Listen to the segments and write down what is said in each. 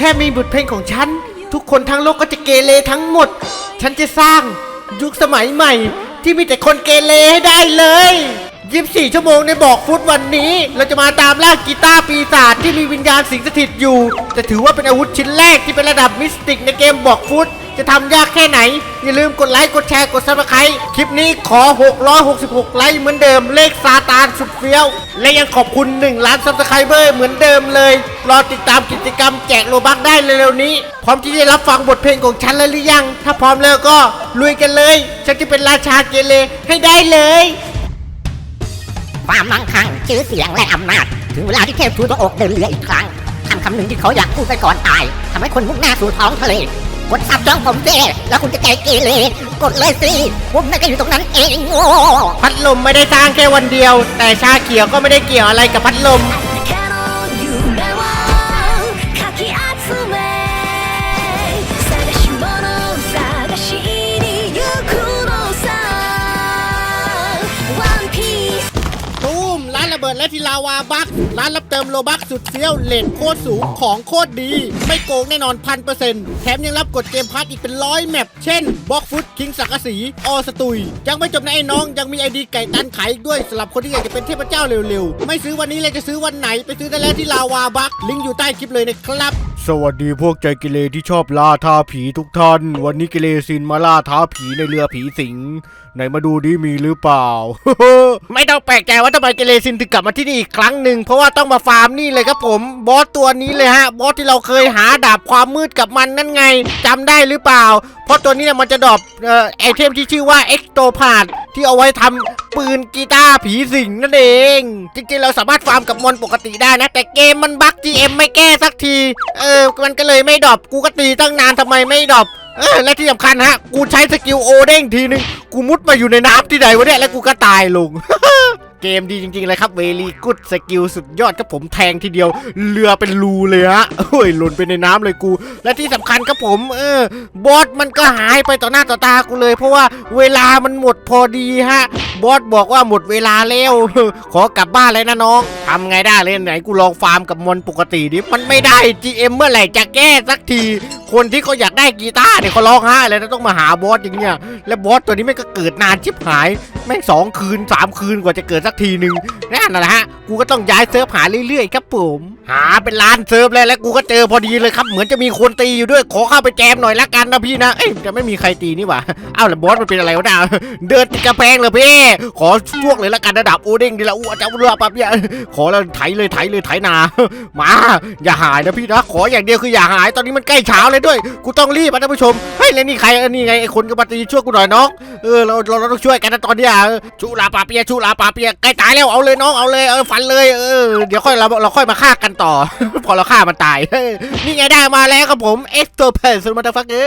แค่มีบทเพลงของฉัน ทุกคนทั้งโลกก็จะเกเรทั้งหมด ฉันจะสร้างยุคสมัยใหม่ ที่มีแต่คนเกเรให้ได้เลย24ชั่วโมงในบอกฟุตวันนี้ เราจะมาตามล่ากีตาร์ปีศาจที่มีวิญญาณสิงสถิตอยู่ แต่ถือว่าเป็นอาวุธชิ้นแรกที่เป็นระดับมิสติกในเกมบอกฟุต จะทำยากแค่ไหน อย่าลืมกดไลค์ กดแชร์ กดซับสไครต์คลิปนี้ขอ 666 ไลค์เหมือนเดิม เลขซาตานสุดเฟี้ยว และยังขอบคุณ 1 ล้านซับสไครเบอร์เหมือนเดิมเลย รอติดตามกิจกรรมแจกโลบักได้เร็วๆนี้ พร้อมที่จะรับฟังบทเพลงของฉันแล้วหรือยัง ถ้าพร้อมแล้วก็ลุยกันเลย ฉันจะเป็นราชาเกเรให้ได้เลย ความมั่งคั่งชื่อเสียงและอำนาจ ถึงเวลาที่เทพทูตพระอกเดินเรืออีกครั้งคำคำหนึ่งที่เขาอยากพูดไปก่อนตายทำให้คนมุ่งหน้าสู่ท้องทะเล กดซับจ้องผมเจ้แล้วคุณจะใจเกเรกดเลยสิผมนั่นก็อยู่ตรงนั้นเองโง่พัดลมไม่ได้สร้างแค่วันเดียว แต่ชาเขียวก็ไม่ได้เกี่ยวอะไรกับพัดลม ร้านระเบิดและทีลาวาบักร้านรับเติมโลบักสุดเฟี้ยวเลทโคตรสูงของโคตรดี ไม่โกงแน่นอนพันเปอร์เซ็นต์แถมยังรับกดเกมพาร์ทอีกเป็นร้อยแมปเช่นบล็อกฟุตคิงสักกสีออสตุย ยังไม่จบนะไอ้น้องยังมีไอดีไก่ตันขายอีกด้วยสำหรับคนที่อยากจะเป็นเทพเจ้าเร็วๆ ไม่ซื้อวันนี้เลยจะซื้อวันไหนไปซื้อได้แล้วที่ลาวาบักลิงก์อยู่ใต้คลิปเลยนะครับ สวัสดีพวกใจกิเลที่ชอบล่าท้าผีทุกท่าน วันนี้กิเลซินมาล่าท้าผีในเรือผีสิง ไหนมาดูดิมีหรือเปล่า ไม่ต้องแปลกใจว่าทำไมกิเลซินถึงกลับมาที่นี่อีกครั้งหนึ่งเพราะว่าต้องมาฟาร์มนี่เลยครับผม บอสตัวนี้เลยฮะ บอสที่เราเคยหาดาบความมืดกับมันนั่นไงจำได้หรือเปล่า เพราะตัวนี้เนี่ยมันจะดรอปเอ่อไอเทมที่ชื่อว่าเอ็กโตพาดที่เอาไว้ทำปืนกีตาร์ผีสิงนั่นเอง จริงๆ เราสามารถฟาร์มกับมอนปกติได้นะ แต่เกมมันบั๊ก GM ไม่แก้สักที เออ มันก็เลยไม่ดรอปกูก็ตีตั้งนานทำไมไม่ดรอปเออและที่สำคัญฮะ กูใช้สกิลโอเด้งทีนึง กูมุดมาอยู่ในน้ำที่ไหนวะเนี่ย แล้วกูก็ตายลง เกมดีจริงๆเลยครับเวลีกุดสกิลสุดยอดครับผมแทงทีเดียวเรือเป็นรูเลยฮะโอ้ยหล่นไปในน้ำเลยกู และที่สำคัญครับผม เออบอสมันก็หายไปต่อหน้าต่อตากูเลย เพราะว่าเวลามันหมดพอดีฮะบอสบอกว่าหมดเวลาแล้วขอกลับบ้านเลยนะน้องทำไงได้เลยไหนกูลองฟาร์มกับมอนปกติดิมันไม่ได้ GM เมื่อไหร่จะแก้สักที คนที่เขาอยากได้กีตาร์เนี่ยเขาร้องไห้เลยนะต้องมาหาบอสอย่างเงี้ยและบอสตัวนี้แม่งก็เกิดนานชิบหายแม่งสองคืนสามคืนกว่าจะเกิดสักทีหนึ่งนั่นแหละฮะกูก็ต้องย้ายเซิร์ฟหาเรื่อยๆครับผมหาเป็นล้านเซิร์ฟเลยแล้วกูก็เจอพอดีเลยครับเหมือนจะมีคนตีอยู่ด้วยขอเข้าไปแจมหน่อยละกันนะพี่นะเอ้ยจะไม่มีใครตีนี่หว่าอ้าวแล้วบอสมันเป็นอะไรวะเนี่ยเดินติดกระแพงเลยพี่ขอช่วงเลยละกันระดับโอเด้งดีละอู้จะเรือปั๊บเนี่ยขอแล้วไถเลยไถเลยไถนามา อย่าหายนะพี่นะขออย่างเดียวคืออย่าหายตอนนี้มันใกล้เช้าเลยด้วย กูต้องรีบนะท่านผู้ชม เฮ้ยแล้วนี่ใครออนี่ไงไอ้คนก็มาตีช่วยกูหน่อยน้อง เออเราเราเราต้องช่วยกันนะตอนนี้ยเออชูลาปาเปียชูลาปาเปียใกล้ตายแล้วเอาเลยน้องเอาเลยเออฟันเลยเออเดี๋ยวค่อยเราเราค่อยมาฆ่ากันต่อ พอเราฆ่ามันตายนี่ไงได้มาแล้วครับผมเอ็กโตเพสมาตาฟักเกอ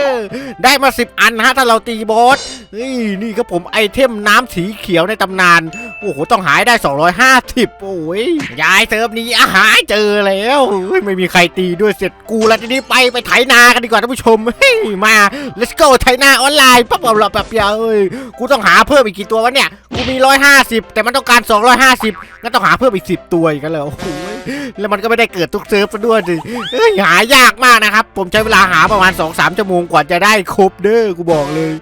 ได้มา 10 อันฮะถ้าเราตีบอสเฮ้ยนี่ครับผมไอเทมน้ำสีเขียวในตำนานโอ้โหต้องหายได้ 250 โอ้ยยายเซิร์ฟนี้อาหายเจอแล้วไม่มีใครตีด้วยเสร็จกูแล้วทีนี้ไปไปไถนากันดีกว่าท่านผู้ชมเฮ้ยมา let's go ไถนาออนไลน์ปั๊บเอาละแบบเดียวเอ้ยกูต้องหาเพิ่มอีกกี่ตัววะเนี่ยกูมี 150 แต่มันต้องการ 250งั้นต้องหาเพิ่มอีก 10 ตัวอีกแล้วเหรอโอ้โห แล้วมันก็ไม่ได้เกิดทุกเซิร์ฟซะด้วยสิเอ้ยหายากมากนะครับ ผมใช้เวลาหาประมาณ2-3ชั่วโมงกว่าจะได้ครบเด้อกูบอกเลย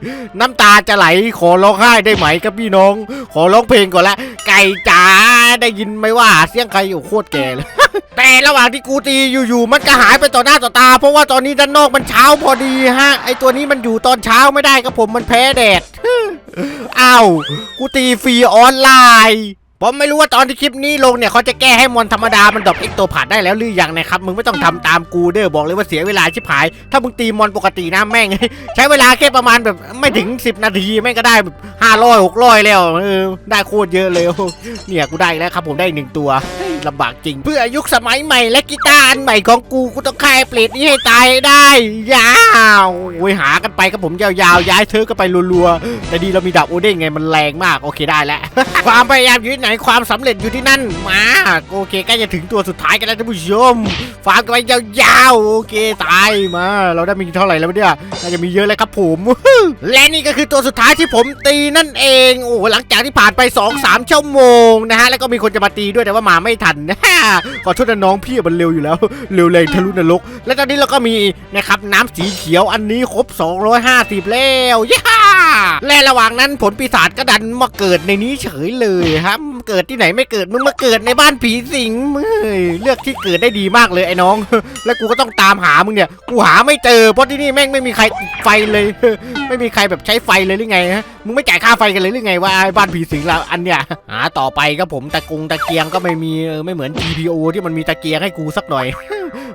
น้ำตาจะไหลขอร้องไห้ได้ไหมครับพี่น้อง ขอร้องเพลงก่อนละ ไก่จ๋าได้ยินไหมว่าเสียงใครอยู่โคตรแก่เลยแต่ระหว่างที่กูตีอยู่ๆมันก็หายไปต่อหน้าต่อตา เพราะว่าตอนนี้ด้านนอกมันเช้าพอดีฮะไอตัวนี้มันอยู่ตอนเช้าไม่ได้ครับผมมันแพ้แดดอ้าวกูตีฟรีออนไลน์ ผมไม่รู้ว่าตอนที่คลิปนี้ลงเนี่ยเขาจะแก้ให้มอนธรรมดามันดรอปเอ็กโตผ่านได้แล้วหรือยังนะครับ มึงไม่ต้องทำตามกูเด้อบอกเลยว่าเสียเวลาชิบหาย ถ้ามึงตีมอนปกตินะแม่ง ใช้เวลาแค่ประมาณแบบไม่ถึง 10 นาทีแม่งก็ได้แบบห้าร้อยหกร้อยแล้วเออได้โคตรเยอะเลยเนี่ยกูได้แล้วครับผมได้อีกหนึ่งตัวลำบากจริง เพื่อยุคสมัยใหม่และกีตาร์อันใหม่ของกูกูต้องฆ่าเปรตนี้ให้ตายได้ยาวโอ้ยหากันไปครับผมยาวๆย้ายเธอกันไปรัวๆแต่ดีเรามีดาบโอเด้งไงมันแรงมากโอเคได้แล้วความพยายามอยู่ที่ไหนความสำเร็จอยู่ที่นั่นมาโอเคใกล้จะถึงตัวสุดท้ายกันแล้วท่านผู้ชมฟาร์มกันไปยาวๆโอเคตายมา เราได้มีเท่าไหร่แล้วเนี่ยน่าจะมีเยอะเลยครับผม และนี่ก็คือตัวสุดท้ายที่ผมตีนั่นเองโอ้หลังจากที่ผ่านไป2-3ชั่วโมงนะฮะแล้วก็มีคนจะมาตีด้วยแต่ว่ามาไม่ทันทันขอโทษนะน้องพี่มันเร็วอยู่แล้ว เร็วแรงทะลุนรก และตอนนี้เราก็มีนะครับน้ำสีเขียวอันนี้ครบ 250 แล้วย่าและระหว่างนั้นผลปีศาจก็ดันมาเกิดในนี้เฉยเลยครับเกิดที่ไหนไม่เกิดมึงมาเกิดในบ้านผีสิงมึงเฮ้ยเลือกที่เกิดได้ดีมากเลยไอ้น้อง แล้วกูก็ต้องตามหามึงเนี่ย กูหาไม่เจอเพราะที่นี่แม่งไม่มีใครไฟเลย ไม่มีใครแบบใช้ไฟเลยหรือไงฮะมึงไม่จ่ายค่าไฟกันเลยหรือไงว่าไอ้บ้านผีสิงเราอันเนี้ยหาต่อไปก็ผมตะกงตะเกียงก็ไม่มีไม่เหมือน GPO ที่มันมีตะเกียงให้กูสักหน่อย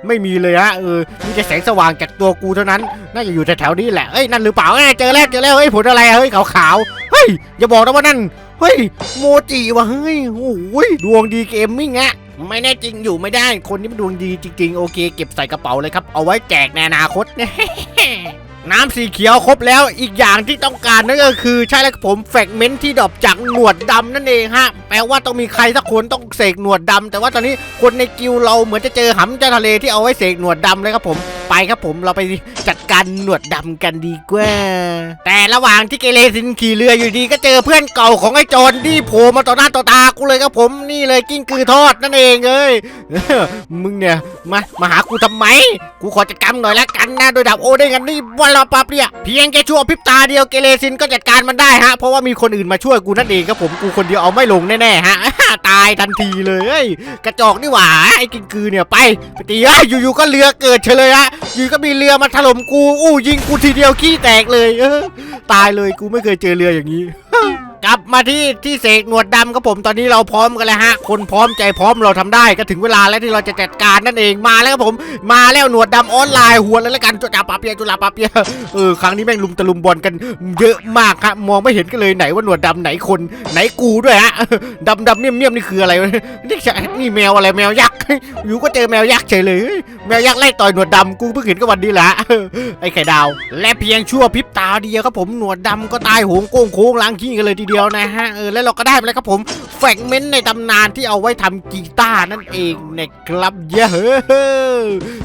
ไม่มีเลยฮะเออมีแต่แสงสว่างจากตัวกูเท่านั้น น่าจะอยู่แถวๆนี้แหละ เอ้ย นั่นหรือเปล่าเจอแล้วเจอแล้วเฮ้ยผลอะไรอะเฮ้ยขาวๆ เฮ้ย อย่าบอกนะว่านั่น เฮ้ยโมจิว่ะเฮ้ยโอ้ยดวงดีเกมมิ่งอะไม่แน่จริงอยู่ไม่ได้ คนนี้มันดวงดีจริงๆ โอเค เก็บใส่กระเป๋าเลยครับ เอาไว้แจกในอนาคต น้ำสีเขียวครบแล้วอีกอย่างที่ต้องการนั่นก็คือใช่แล้วครับผมแฟกเมนต์ที่ดรอปจากหนวดดำนั่นเองฮะ แปลว่าต้องมีใครสักคนต้องเสกหนวดดำแต่ว่าตอนนี้คนในกิลด์เราเหมือนจะเจอหำเจ้าทะเลที่เอาไว้เสกหนวดดำเลยครับผมไปครับผมเราไปจัดการหนวดดำกันดีกว่า แต่ระหว่างที่เกเรซินขี่เรืออยู่ดีก็เจอเพื่อนเก่าของไอ้โจรที่โผล่มาต่อหน้าต่อตากูเลยครับผมนี่เลยกิ้งกือทอดนั่นเองเอ้ยมึงเนี่ยมามาหากูทำไม กูขอจัดการหน่อยละกันนะโดยดาบโอได้กันนี่วันละปับเนี่ยเพียงแค่ชั่วพริบตาเดียวเกเรซินก็จัดการมันได้ฮะเพราะว่ามีคนอื่นมาช่วยกูนั่นเองครับผมกูคนเดียวเอาไม่ลงแน่ๆฮะตายทันทีเลยเฮ้กระจอกนี่หว่าไอ้กินกือเนี่ยไปไปตีอยู่ๆก็เรือเกิดเฉยเลยฮะอยู่ก็มีเรือมาถล่มกู อู้ยิงกูทีเดียวขี้แตกเลยเออตายเลยกูไม่เคยเจอเรืออย่างนี้ กลับมาที่ที่เสกหนวดดำครับผมตอนนี้เราพร้อมกันแล้วฮะ คนพร้อมใจพร้อมเราทำได้ก็ถึงเวลาแล้วที่เราจะจัดการนั่นเองมาแล้วครับผม มาแล้วหนวดดำออนไลน์หัวแล้วละกันจุฬาปาเปียจุฬาปาเปียเออครั้งนี้แม่งลุมตะลุมบอลกัน เยอะมากฮะมองไม่เห็นกันเลยไหนว่าหนวดดำไหนคน ไหนกูด้วยฮะดำดำเมี่ยมเมี่ยมนี่คืออะไรนี่นี่แมวอะไรแมวยักษ์อยู่ก็เจอแมวยักษ์เฉยเลยเฮ้ยแมวยักษ์ไล่ต่อยหนวดดำกูเพิ่งเห็นก็วันนี้แหละไอ้ไข่ดาว และเพียงชั่วพริบตาเดียวครับผมหนวดดำก็ตายโหงโก้งโค้งล้างขี้กันเลยทีเดียวียวนะฮะเออแล้วเราก็ได้มาแล้วครับผมแฟกเมนต์ในตำนานที่เอาไว้ทำกีตาร์นั่นเองนะครับเย้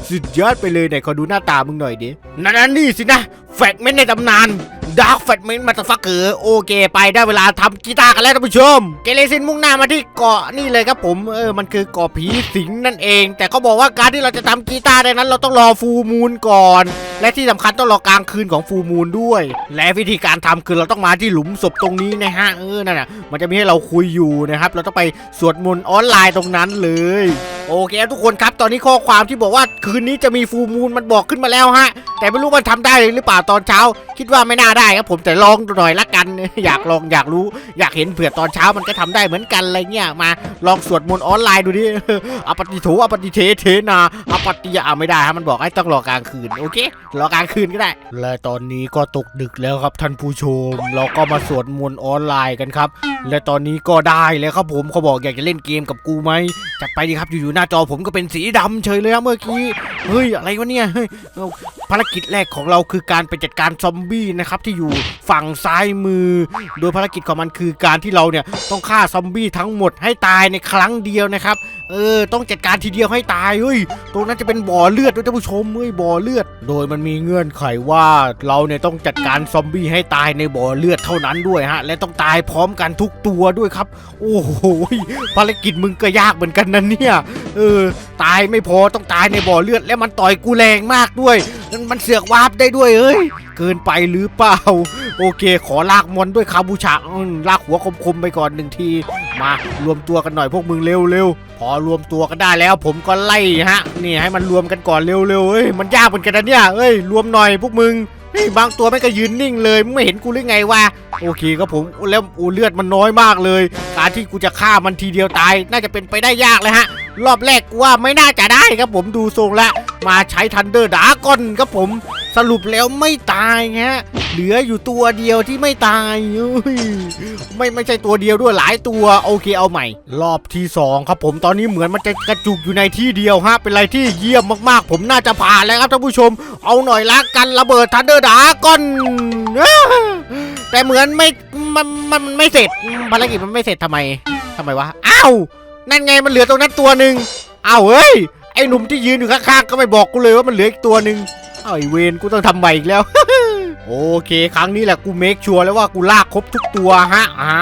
สุดยอดไปเลยไหนขอดูหน้าตามึงหน่อยดินั่นนะนี่สินะแฟกเมนต์ในตำนาน ดาร์กแฟกเมนมาตฟักเกอร์โอเคไปได้เวลาทำกีตาร์กันแล้วท่านผู้ชม เกเรซินมุ่งหน้ามาที่เกาะนี่เลยครับผมเออมันคือเกาะผีสิงนั่นเอง แต่เขาบอกว่าการที่เราจะทำกีตาร์ได้นั้น เราต้องรอฟูมูลก่อน และที่สำคัญต้องรอกลางคืนของฟูมูลด้วย และวิธีการทำคือเราต้องมาที่หลุมศพตรงนี้นะฮะเออนั่นน่ะมันจะมีให้เราคุยอยู่นะครับเราต้องไปสวดมนต์ออนไลน์ตรงนั้นเลยโอเคทุกคนครับตอนนี้ข้อความที่บอกว่าคืนนี้จะมีฟูมูลมันบอกขึ้นมาแล้วฮะ แต่ไม่รู้มันทำได้หรือเปล่าตอนเช้า คิดว่าไม่น่าได้ครับผมแต่ลองหน่อยละกัน อยากลองอยากรู้ อยากเห็นเผื่อตอนเช้ามันก็ทำได้เหมือนกันอะไรเงี้ยมา ลองสวดมนต์ออนไลน์ดูดิอปฏิโถอปฏิเทเทนาอปฏิยาไม่ได้ฮะมันบอกให้ต้องรอกลางคืนโอเครอกลางคืนก็ได้ และตอนนี้ก็ตกดึกแล้วครับท่านผู้ชม เราก็มาสวดมนต์ออนไลน์กันครับ และตอนนี้ก็ได้แล้วครับผมเขาบอกอยากจะเล่นเกมกับกูไหมจัดไปดิครับอยู่ๆหน้าจอผมก็เป็นสีดำเฉยเลยครับเมื่อกี้เฮ้ยอะไรวะเนี่ยเฮ้ยภารกิจแรกของเราคือการไปจัดการซอมบนะครับที่อยู่ฝั่งซ้ายมือ โดยภารกิจของมันคือการที่เราเนี่ยต้องฆ่าซอมบี้ทั้งหมดให้ตายในครั้งเดียวนะครับ เออ ต้องจัดการทีเดียวให้ตายเฮ้ยตรงนั้นจะเป็นบ่อเลือดด้วยท่านผู้ชมเฮ้ยบ่อเลือด โดยมันมีเงื่อนไขว่าเราเนี่ยต้องจัดการซอมบี้ให้ตายในบ่อเลือดเท่านั้นด้วยฮะ และต้องตายพร้อมกันทุกตัวด้วยครับ โอ้โหภารกิจมึงก็ยากเหมือนกันนะเนี่ยเออตายไม่พอต้องตายในบ่อเลือด และมันต่อยกูแรงมากด้วยมันเสือกวาร์ปได้ด้วยเอ้ย เกินไปหรือเปล่า โอเค ขอลากมอนด้วยคาบูชาลากหัวคมๆไปก่อนหนึ่งที มารวมตัวกันหน่อยพวกมึงเร็วๆ พอรวมตัวกันได้แล้ว ผมก็ไล่ฮะ นี่ให้มันรวมกันก่อนเร็วๆเอ้ย มันยากเหมือนกันนะเนี่ย เอ้ย รวมหน่อยพวกมึงนี่บางตัวไม่ก็ยืนนิ่งเลยมึงไม่เห็นกูหรือไงวะโอเคครับผมแล้วอูเลือดมันน้อยมากเลย การที่กูจะฆ่ามันทีเดียวตาย น่าจะเป็นไปได้ยากเลยฮะ รอบแรกกูว่าไม่น่าจะได้ครับผมดูทรงละ มาใช้ทันเดอร์ดากอนครับผมสรุปแล้วไม่ตายฮะเหลืออยู่ตัวเดียวที่ไม่ตายยไม่ไม่ใช่ตัวเดียวด้วยหลายตัวโอเคเอาใหม่ รอบที่สองครับผมตอนนี้เหมือนมันจะกระจุกอยู่ในที่เดียวฮะเป็นอะไรที่เยี่ยมมากๆ ผมน่าจะผ่านแล้วครับท่านผู้ชม เอาหน่อยละกันระเบิดทันเดอร์ดากอนแต่เหมือนไม่มันมันไม่เสร็จภารกิจมันไม่เสร็จทำไมทำไมวะอ้าวนั่นไงมันเหลือตรงนั้นตัวหนึ่งอ้าวเฮ้ย ไอ้หนุ่มที่ยืนอยู่ข้างๆก็ไม่บอกกูเลยว่ามันเหลืออีกตัวหนึ่งเอาไอเวนกูต้องทำใหม่อีกแล้ว โอเคครั้งนี้แหละกูเมคชัวร์แล้วว่ากูลากครบทุกตัวฮะอ่า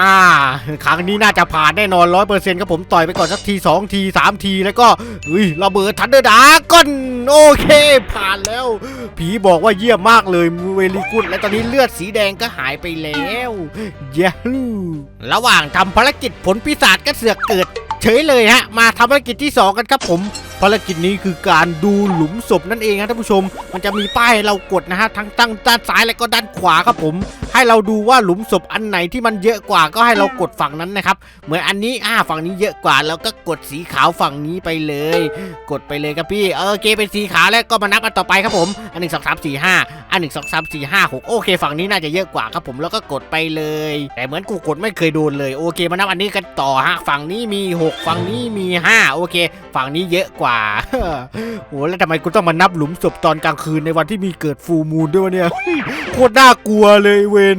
ครั้งนี้น่าจะผ่านแน่นอนร้อยเปอร์เซ็นต์ครับผมต่อยไปก่อนสักทีสองทีสามทีแล้วก็เฮ้ยระเบิดทันเดอร์ดาก้อนโอเค ผ่านแล้ว ผีบอกว่าเยี่ยมมากเลยเวลีกุดและตอนนี้เลือดสีแดงก็หายไปแล้วเย้ระหว่างทำภารกิจผลปีศาจก็เสือกเกิด เฉยเลยฮะ มาทำภารกิจที่สองกันครับผม ภารกิจนี้คือการดูหลุมศพนั่นเองนะท่านผู้ชม มันจะมีป้ายให้เรากดนะฮะทั้งตั้งด้านซ้ายและก็ด้านขวาครับผม ให้เราดูว่าหลุมศพอันไหนที่มันเยอะกว่าก็ให้เรากดฝั่งนั้นนะครับ เหมือนอันนี้อ่าฝั่งนี้เยอะกว่าแล้วก็กดสีขาวฝั่งนี้ไปเลย กดไปเลยครับพี่โอเคเป็นสีขาวแล้วก็มานับอันต่อไปครับผม อันหนึ่งสองสามสี่ห้า อันหนึ่งสองสามสี่ห้าหกโอเค ฝั่งนี้น่าจะเยอะกว่าครับผมแล้วก็กดไปเลย แต่เหมือนกูกดไม่เคยโดนเลยโอเคมานับอันนี้กันต่อฮะฝั่งนี้มีหกฝั่งนี้มีห้าโอเค ฝั่งนี้เยอะกว่าโอ้แล้วทำไมกูต้องมานับหลุมศพตอนกลางคืนในวันที่มีเกิดฟูมูนด้วยวะเนี่ยโคตรน่ากลัวเลยเวน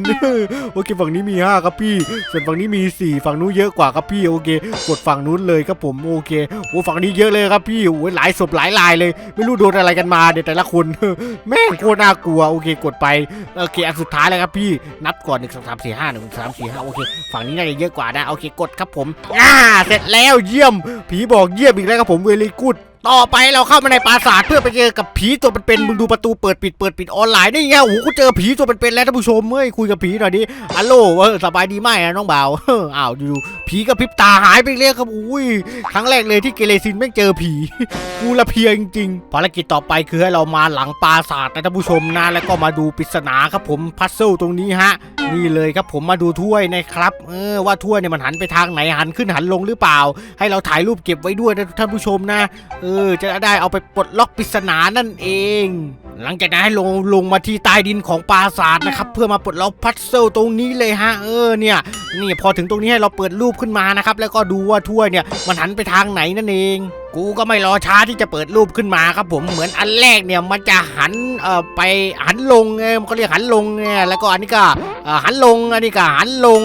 โอเค ฝั่งนี้มี 5 ครับพี่ ส่วนฝั่งนี้มี 4 ฝั่งนู้นเยอะกว่าครับพี่โอเค กดฝั่งนู้นเลยครับผมโอเคโอ้ฝั่งนี้เยอะเลยครับพี่โอ้หลายศพหลายลายเลย ไม่รู้โดนอะไรกันมาเดี๋ยวแต่ละคนแม่งโคตรน่ากลัวโอเคกดไปโอเคอันสุดท้ายแล้วครับพี่นับก่อนหนึ่งสองสามสี่ห้าหนึ่งสามสี่ห้าโอเคฝั่งนี้น่าจะเยอะกว่านะโอเคกดครับผมอ่าเสร็จแล้วเยี่ยม ผีบอกเยี่ยมอีกแล้วครับผมเวลีกูด ต่อไปเราเข้ามาในปราสาทเพื่อไปเจอกับผีตัวเป็นๆมึงดูประตูเปิดปิดเปิดปิดออนไลน์นี่ไงโอ้โหกูเจอผีตัวเป็นๆแล้วท่านผู้ชมเฮ้ยคุยกับผีหน่อยดิฮัลโหลเออสบายดีไหมอะน้องบ่าวเอ้าวอยู่ๆผีกับพริบตาหายไปเรียกครับอุ้ยครั้งแรกเลยที่เกเรซินไม่เจอผี กูละเพียจริงๆภารกิจต่อไปคือให้เรามาหลังปราสาทนะท่านผู้ชมนะแล้วก็มาดูปริศนาครับผมพัซเซิลตรงนี้ฮะนี่เลยครับผมมาดูถ้วยนะครับเออว่าถ้วยเนี่ยมันหันไปทางไหนหันขึ้นหันลงหรือเปล่า ให้เราถ่ายรูปเก็บไว้ด้วยนะท่านผู้ชมนะเออ จะได้เอาไปปลดล็อกปริศนานั่นเอง หลังจากนั้นให้ลงลงมาที่ใต้ดินของปราสาทนะครับ เพื่อมาปลดล็อกพัซเซิลตรงนี้เลยฮะเออเนี่ยนี่พอถึงตรงนี้ให้เราเปิดรูปขึ้นมานะครับ แล้วก็ดูว่าถ้วยเนี่ยมันหันไปทางไหนนั่นเอง กูก็ไม่รอช้าที่จะเปิดรูปขึ้นมาครับผมเหมือนอันแรกเนี่ยมันจะหันเอ่อไปหันลงเออมันก็เรียกหันลงเนี่ยแล้วก็อันนี้ก็หันลงอันนี้ก็หันลง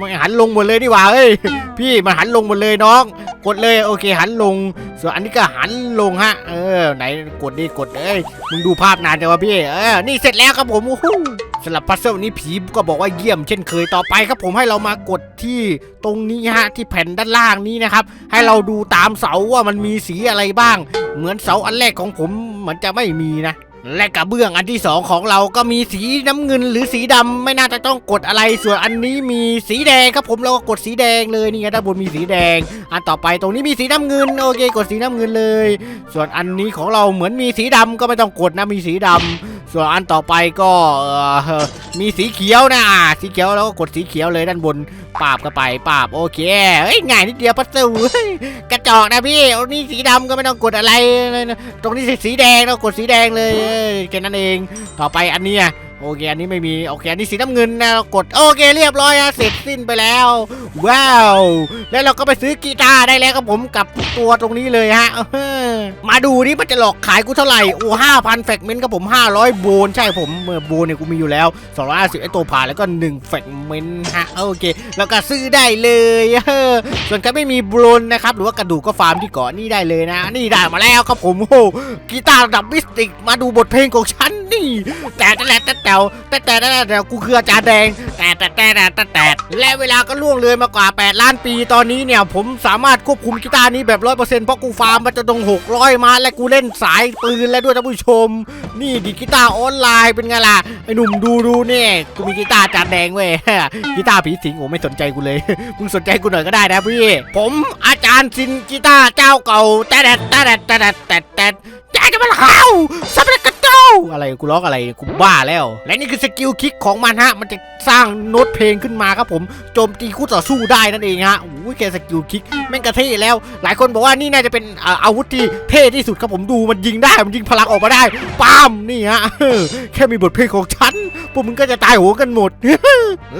มันหันลงหมดเลยดีกว่าเอ้ยพี่มันหันลงหมดเลยน้องกดเลยโอเคหันลง ส่วนอันนี้ก็หันลงฮะ เออ ไหนกดดิกดเอ้ยมึงดูภาพนานจังวะพี่เออนี่เสร็จแล้วครับผมโอ้โห สำหรับพัซเซิลนี้ผีก็บอกว่าเยี่ยมเช่นเคยต่อไปครับผมให้เรามากดที่ตรงนี้ฮะที่แผ่นด้านล่างนี้นะครับ ให้เราดูตามเสาว่ามันมีสีอะไรบ้าง เหมือนเสาอันแรกของผมเหมือนจะไม่มีนะ และกระเบื้องอันที่สองของเราก็มีสีน้ำเงินหรือสีดำไม่น่าจะต้องกดอะไร ส่วนอันนี้มีสีแดงครับผมเราก็กดสีแดงเลยนี่ไงด้านบนมีสีแดง อันต่อไปตรงนี้มีสีน้ำเงินโอเค กดสีน้ำเงินเลย ส่วนอันนี้ของเราเหมือนมีสีดำก็ไม่ต้องกดนะมีสีดำส่วนอันต่อไปก็มีสีเขียวนะสีเขียวเราก็กดสีเขียวเลยด้านบน ปาบก็ไปปาบโอเคเฮ้ยง่ายนิดเดียวปัสสาวะกระจอกนะพี่นี่สีดำก็ไม่ต้องกดอะไรเลยตรงนี้สีแดงเรากดสีแดงเลยเอ้ยแค่นั้นเอง ต่อไปอันเนี้ย โอเคอันนี้ไม่มีโอเคอันนี้สีน้ำเงินนะเรากดโอเคเรียบร้อยอะเสร็จสิ้นไปแล้ว ว้าว แล้วเราก็ไปซื้อกีตาร์ได้แล้วครับผมกับตัวตรงนี้เลยฮะมาดูนี่มันจะหลอกขายกูเท่าไหร่โอ้ห้าพันแฟกเมนต์ครับผมห้าร้อยโบนใช่ผมเมื่อโบนเนี่ยกูมีอยู่แล้วสองร้อยห้าสิบไอตัวผ่านแล้วก็หนึ่งแฟกเมนต์ฮะโอเค แล้วก็ซื้อได้เลยเออส่วนใครไม่มีโบนนะครับหรือว่ากระดูกก็ฟาร์มที่เกาะนี่ได้เลยนะ นี่ได้มาแล้วครับผมโอ้กีตาร์ระดับมิสติกมาดูบทเพลงของฉัน นี่ แต่แต่แต่แต่แต่แต่แต่แต่กูคืออาจารย์แดง แต่แต่แต่แต่แต่และเวลาก็ล่วงเลยมากว่า 8 ล้านปีตอนนี้เนี่ย ผมสามารถควบคุมกีตาร์นี้แบบร้อยเปอร์เซ็นต์เพราะกูฟาร์มมาจนตรง 600 มาและกูเล่นสายปืนแล้วด้วยท่านผู้ชม นี่ดีกีตาร์ออนไลน์เป็นไงล่ะ ไอ้หนุ่มดูดูเนี่ยกูมีกีตาร์อาจารย์แดงเว้ยกีตาร์ผีสิงโอ้ไม่สนใจกูเลยมึงสนใจกูหน่อยก็ได้นะพี่ ผมอาจารย์ซินกีตาร์เจ้าเก่าแต่แต่แต่แต่แต่แต่แต่จะมาเข้าสับปะกระเจ้า อะไรกูร้องอะไรกูบ้าแล้ว และนี่คือสกิลคิกของมันฮะ มันจะสร้างโน้ตเพลงขึ้นมาครับผมโจมตีคู่ต่อสู้ได้นั่นเองฮะโอ้ยแกสกิลคิกแม่งกระเท่แล้ว หลายคนบอกว่านี่น่าจะเป็นอาอาวุธที่เท่ที่สุดครับผมดูมันยิงได้มันยิงพลังออกมาได้ป้ามนี่ฮะแค่มีบทเพลงของฉันพวกมึงก็จะตายหัวกันหมด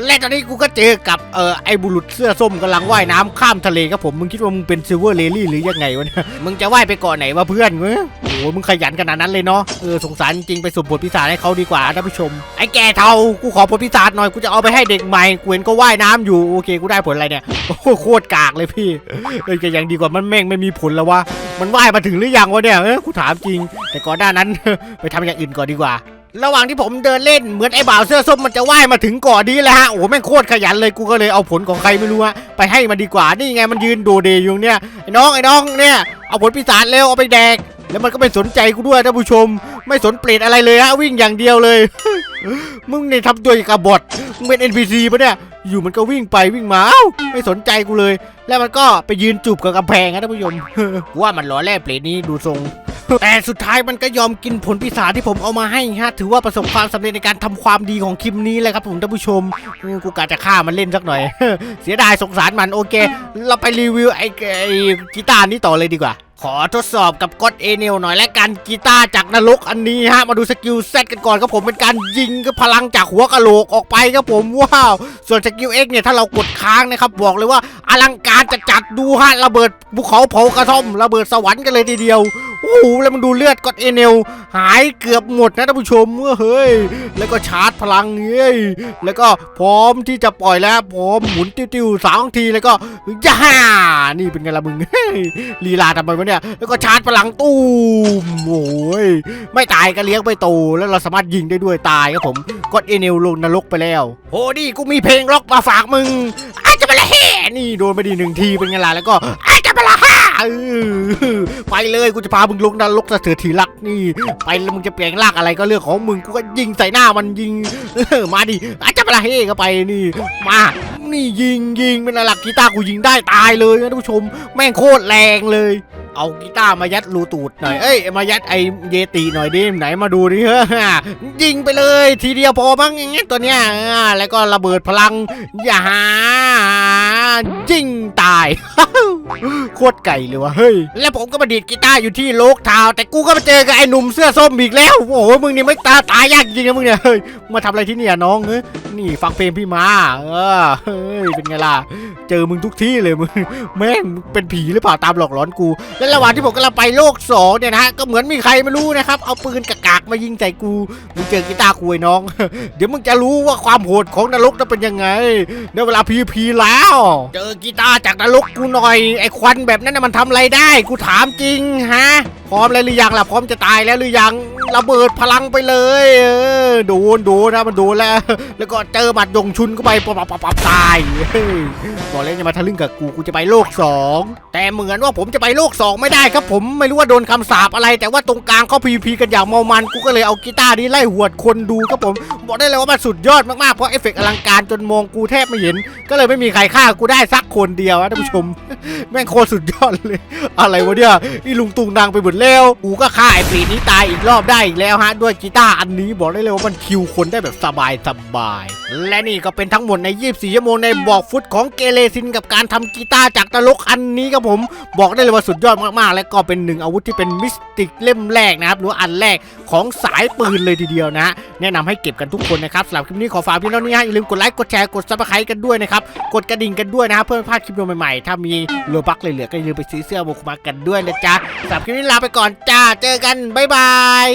และตอนนี้กูก็เจอกับเอ่อไอ้บุรุษเสื้อส้มกำลังว่ายน้ำข้ามทะเลครับผมมึงคิดว่ามึงเป็นซิลเวอร์เลลี่หรือยังไงวะเนี่ยมึงจะว่ายไปเกาะไหนวะเพื่อนเว้ยโอ้โหมึงขยันขนาดนั้นเลยเนาะเออสงสารจริงไปสุ่มบทพิศาจให้เขาดีกว่าท่านผู้ชม ไอ้แก่เทากูขอบทพิศาจหน่อยกูจะเอาไปให้เด็กใหม่กูเห็นก็ว่ายน้ำอยู่โอเคกูได้ผลอะไรเนี่ยโอ้โหโคตรกากเลยพี่เอ้ยก็ยังดีกว่ามันแม่งไม่มีผลแล้ววะมันว่ายมาถึงหรือยังวะเนี่ยเออกูถามจริง แต่ก่อนหน้านั้น ไปทำอย่างอื่นก่อนดีกว่าระหว่างที่ผมเดินเล่นเหมือนไอ้บ่าวเสื้อส้มมันจะว่ายมาถึงเก่อนนี้แหละฮะโอ้แม่งโคตรขยันเลยกูก็เลยเอาผลของใครไม่รู้ฮะไปให้มันดีกว่านี่ไงมันยืนโดเดอยู่เนี่ยไอ้น้องไอ้น้องเนี่ยเอาผลปีศาจเร็วเอาไปแดก แล้วมันก็ไม่สนใจกูด้วยท่านผู้ชม ไม่สนเปรตอะไรเลยฮะวิ่งอย่างเดียวเลย มึงเนี่ยทำตัวอย่างกับบอทมึงเป็น NPC ปะเนี่ยอยู่มันก็วิ่งไปวิ่งมาเอ้าไม่สนใจกูเลย แล้วมันก็ไปยืนจูบกับกำแพงนะท่านผู้ชมกูว่ามันหล่อแร่เปรตนี้ดูทรงแต่สุดท้ายมันก็ยอมกินผลปีศาจที่ผมเอามาให้ฮะถือว่าประสบความสำเร็จในการทำความดีของคลิปนี้เลยครับผมท่านผู้ชมกูกะจะฆ่ามันเล่นสักหน่อย เสียดายสงสารมันโอเค เราไปรีวิวไอ้ไอ้กีตาร์นี้ต่อเลยดีกว่า ขอทดสอบกับก็อดเอเนลหน่อยและกันกีตาร์จากนรกอันนี้ฮะ มาดูสกิลเซตกันก่อนครับผมเป็นการยิงกับพลังจากหัวกะโหลกออกไปครับผมว้าว ส่วนสกิลเอ็กเนี่ยถ้าเรากดค้างนะครับบอกเลยว่าอลังการจะจัดดูฮะระเบิดภูเขาเผากระท่อมระเบิดสวรรค์กันเลยทีเดียวโอ้โหแล้วมันดูเลือดก็อดเอเนลหายเกือบหมดนะท่านผู้ชมเฮ้ยแล้วก็ชาร์จพลังเฮ้ยแล้วก็พร้อมที่จะปล่อยแล้วพร้อมหมุนติ้วๆสามทีแล้วก็ย่านี่เป็นไงล่ะมึงเฮ้ยลีลาทำไมวะเนี่ยแล้วก็ชาร์จพลังตู้มโอ้ยไม่ตายก็เลี้ยงไปโต แล้วเราสามารถยิงได้ด้วยตายครับผมกดเอเนลลงนรกไปแล้วโอ้นี่กูมีเพลงล็อกมาฝากมึงอาจจะมาละแห่นี่โดนไปดีหนึ่งทีเป็นไงล่ะแล้วก็อาจจะมาละฮ่าเออไปเลยกูจะพามึงลงนรกสะเถือทีรักนี่ ไปแล้วมึงจะเปลี่ยนรางอะไรก็เรื่องของมึงกูก็ยิงใส่หน้ามันยิงมาดิอาจจะมาละเฮเข้าไปนี่ มานี่ยิงยิงเป็นอะไรหลักกีตาร์กูยิงได้ตายเลยนะท่านผู้ชม แม่งโคตรแรงเลย เอากีตาร์มายัดรูตูดหน่อย เอ้ย มายัดไอเยติหน่อยดิ ไหนมาดูดิเฮ้ยยิงไปเลย ทีเดียวพอมั้งอย่างเงี้ยตัวเนี้ยแล้วก็ระเบิดพลัง อย่าหายิงตาย โคตรไก่เลยวะเฮ้ย แล้วผมก็มาดีดกีตาร์อยู่ที่โลกทาว แต่กูก็มาเจอกับไอ้หนุ่มเสื้อส้มอีกแล้ว โอ้โห มึงนี่ไม่ตาตายยากจริงนะมึงเนี่ยเฮ้ย มาทำอะไรที่เนี่ยน้องเอ้ยนี่ฟังเพลงพี่มา เออ เฮ้ย เป็นไงล่ะ เจอมึงทุกที่เลยมึง แม่งเป็นผีหรือเปล่าตามหลอกหลอนกูและระหว่างที่ผมกำลังไปโลกสองเนี่ยนะฮะก็เหมือนมีใครไม่รู้นะครับ เอาปืนกากากๆมายิงใส่กูมึงเจอกีตาร์คุยน้อง เดี๋ยวมึงจะรู้ว่าความโหดของนรกนั้นเป็นยังไงในเวลาพีพีแล้ว เจอกีตาร์จากนรกกูหน่อยไอ้ควันแบบนั้นน่ะมันทำอะไรได้ กูถามจริงฮะ พร้อมแล้วหรือยังล่ะพร้อมจะตายแล้วหรือยังระเบิดพลังไปเลยเออโดนโดนนะมันโดนแล้ว แล้วก็เจอหมัดยงชุนเข้าไปปับปับปับตายเฮ้ยบอกเลยจะมาทะลึ่งกับกูกูจะไปโลกสองแต่เหมือนว่าผมจะไปโลกสองไม่ได้ครับ ผมไม่รู้ว่าโดนคำสาปอะไร แต่ว่าตรงกลางเขาพีพีกันอย่างเมามันกูก็เลยเอากีตาร์นี้ไล่หวดคนดูครับผมบอกได้เลยว่ามันสุดยอดมากๆเพราะเอฟเฟกต์อลังการจนมองกูแทบไม่เห็น ก็เลยไม่มีใครฆ่ากูได้สักคนเดียวนะท่านผู้ชม แม่งโคตรสุดยอดเลย อะไรวะเนี่ยอีลุงตุงนางไปหมดแล้วกูก็ฆ่าไอ้ปีนี้ตายอีกรอบได้อีกแล้วฮะ ด้วยกีตาร์อันนี้บอกได้เลยว่ามันคิวคนได้แบบสบายสบาย และนี่ก็เป็นทั้งหมดใน 24 ชั่วโมงในบอกฟุตของเกเรซินกับการทำกีตาร์จากตลกอันนี้ครับผม บอกได้เลยว่าสุดยอดมากๆ และก็เป็นหนึ่งอาวุธที่เป็นมิสติกเล่มแรกนะครับหรืออันแรกของสายปืนเลยทีเดียวนะ แนะนำให้เก็บกันทุกคนนะครับสำหรับคลิปนี้ขอฝากพียงเท่านี้ฮะอย่าลืมกดไลค์กดแชร์กดซับสไครต์กันด้วยนะครับกดกระดิ่งกันด้วยนะครับเพื่อไม่พลาดคลิปใหม่ๆถ้ามีโลบักเหลือๆก็อย่าลืมไปซื้อเสื้อโมคุมากันด้วยนะจ๊ะสำหรับคลิปนี้ลาไปก่อนจ้า เจอกัน บ๊ายบาย